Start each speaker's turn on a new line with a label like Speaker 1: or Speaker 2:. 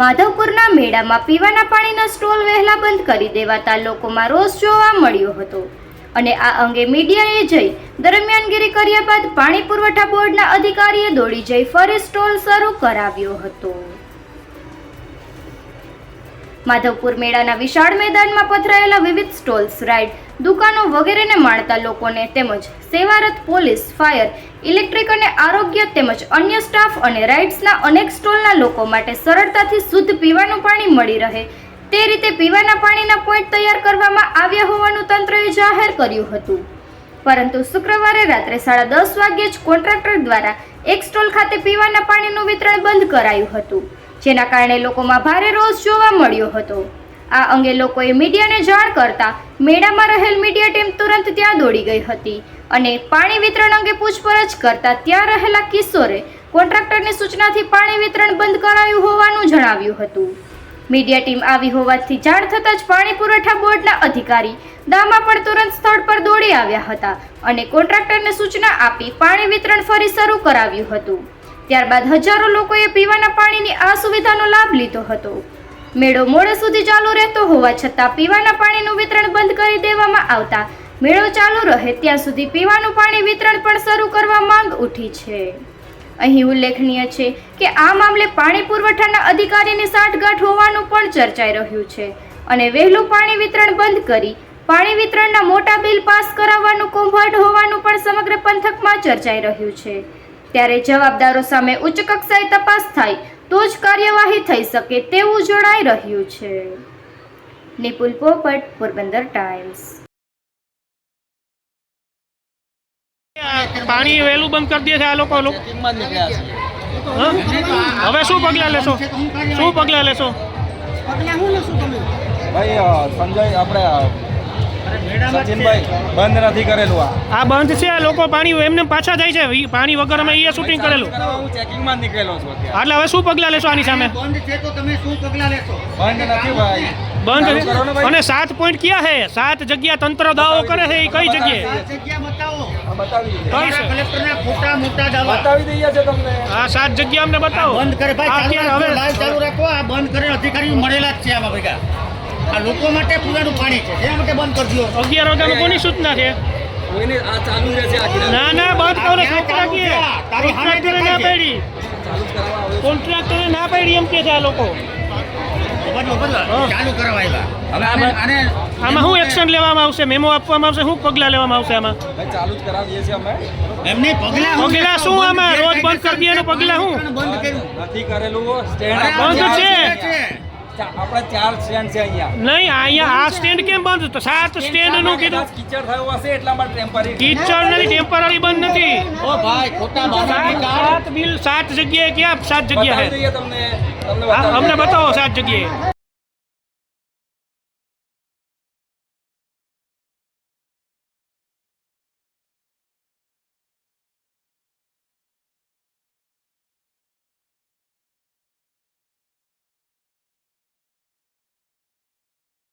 Speaker 1: માધવપુરના મેળામાં પીવાના પાણીના સ્ટોલ વહેલા બંધ કરી દેવાતા લોકોમાં રોષ જોવા મળ્યો હતો. અને આ અંગે મીડિયાએ જઈ દરમિયાનગીરી કર્યા બાદ પાણી પુરવઠા બોર્ડના અધિકારીએ દોડી જઈ ફરી સ્ટોલ શરૂ કરાવ્યો હતો. માધવપુર મેળાના વિશાળ મેદાનમાં પથરાયેલા વિવિધ સ્ટોલ્સ, રાઇડ, દુકાનો વગેરેને માણતા લોકોને તેમજ સેવારત પોલીસ, ફાયર, ઇલેક્ટ્રિક અને આરોગ્ય તેમજ અન્ય સ્ટાફ અને રાઇડ્સના અનેક સ્ટોલના લોકો માટે સરળતાથી શુદ્ધ પીવાનું પાણી મળી રહે. તે રીતે પીવાના પાણીના પોઈન્ટ તૈયાર કરવામાં આવ્યા હોવાનું તંત્રએ જાહેર કર્યું હતું. પરંતુ શુક્રવારે રાત્રે સાડા દસ વાગ્યે જ કોન્ટ્રાક્ટર દ્વારા એક સ્ટોલ ખાતે પીવાના પાણીનું વિતરણ બંધ કરાયું હતું. જેના કારણે લોકોમાં ભારે રોષ જોવા મળ્યો હતો. આ અંગે લોકોએ મીડિયાને જાણ કરતા મેળામાં રહેલ મીડિયા ટીમ તુરંત ત્યાં દોડી ગઈ હતી અને પાણી વિતરણ અંગે પૂછપરછ કરતા ત્યાં રહેલા કિશોરે કોન્ટ્રાક્ટરની સૂચનાથી પાણી વિતરણ બંધ કરાયું હોવાનું જણાવ્યું હતું. મીડિયા ટીમ આવી હોવાથી જાણ થતાં જ પાણી પુરવઠા બોર્ડના અધિકારી દામા પણ તુરંત સ્થળ પર દોડી આવ્યા હતા અને કોન્ટ્રાક્ટરને સૂચના આપી પાણી વિતરણ ફરી શરૂ કરાવ્યું હતું. ત્યારબાદ હજારો લોકોએ પીવાના પાણીની આ સુવિધાનો લાભ લીધો હતો. મેળો મોડે સુધી ચાલુ રહેતો હોવા છતાં પીવાના પાણીનું વિતરણ બંધ કરી દેવામાં આવતા મેળો ચાલુ રહે ત્યાં સુધી પીવાનું પાણી વિતરણ પણ શરૂ કરવા માંગ ઉઠી છે. અહીં ઉલ્લેખનીય છે કે આ મામલે પાણી પુરવઠાના અધિકારીની સાંઠગાંઠ હોવાનું પણ ચર્ચાઈ રહ્યું છે અને વહેલું પાણી વિતરણ બંધ કરી પાણી વિતરણના મોટા બિલ પાસ કરાવવાનું કૌભાંડ હોવાનું પણ સમગ્ર પંથકમાં ચર્ચાઈ રહ્યું છે. ત્યારે જવાબદારો સામે ઉચ્ચ કક્ષાએ તપાસ થાય તો જ કાર્યવાહી થઈ શકે તેવું જણાઈ રહ્યું છે. નિપુલ પોપટ પોરબંદર ટાઈમ્સ.
Speaker 2: પાણી વહેલું બંધ કરી દે છે આ લોકો હવે શું પગલાં લેશો? શું પગલાં લેશો?
Speaker 3: ભાઈ સંજય આપણે સચિનભાઈ બંધ નથી કરેલું આ.
Speaker 2: આ બંધ છે આ લોકો પાણી એમને પાછા જાય છે. પાણી વગર અમે અહીંયા શૂટિંગ કરેલું.
Speaker 3: હું ચેકિંગમાં નીકળેલો છું
Speaker 2: એટલે હવે શું પગલાં લેશો આની સામે?
Speaker 4: બંધ છે તો તમે શું પગલાં લેશો?
Speaker 3: બંધ નથી ભાઈ. ચાલુ કરો ને
Speaker 2: બંધ અને સાત પોઈન્ટ ક્યાં છે? સાત જગ્યા તંત્ર દાવો કરે છે એ કઈ જગ્યાએ?
Speaker 4: આ
Speaker 2: સાત જગ્યા અમને બતાવો.
Speaker 4: બંધ કરે. ભાઈ
Speaker 2: હવે?
Speaker 4: ચાલુ રાખો. આ બંધ કરે. અધિકારીઓ મળેલા જ છે આમાં ભેગા. આ લોકો માટે પૂરાનું પાણી છે. એના માટે બંધ કરજો
Speaker 2: અગિયાર વાગ્યામાં કોની સૂચના છે. ના બંધ કરો કોન્ટ્રાક્ટરે પાડી. કોન્ટ્રાક્ટરે પાડી એમ કે છે આ લોકો.
Speaker 4: ચાલુ કરવા આવ્યા.
Speaker 3: આમાં-
Speaker 2: શું એક્શન લેવામાં આવશે? મેમો આપવામાં આવશે? શું પગલાં લેવામાં આવશે આમાં?
Speaker 3: ભાઈ ચાલુ જ કરાવીએ છીએ અમે.
Speaker 4: એમને પગલાં
Speaker 2: પગલાં શું આમાં? રોજ બંધ કરી
Speaker 4: દે
Speaker 2: પગલાં શું?
Speaker 4: બંધ
Speaker 3: નથી કરેલું
Speaker 2: બંધ છે.
Speaker 4: છે.
Speaker 3: ચાર સ્ટેન્ડ છે અહીંયા.
Speaker 2: નહીં અહીંયા આ સ્ટેન્ડ કેમ બંધ? તો સાત સ્ટેન્ડનું કીધું.
Speaker 3: કીચડ થયું હશે એટલા માટે ટેમ્પરરી
Speaker 2: કિચડ નથી ટેમ્પરરી બંધ નથી.
Speaker 4: ઓ ભાઈ ખોટા બહાના
Speaker 2: સાત બિલ સાત જગ્યાએ ક્યાં સાત જગ્યા
Speaker 3: તમને તમને
Speaker 2: અમને બતાવો સાત જગ્યાએ.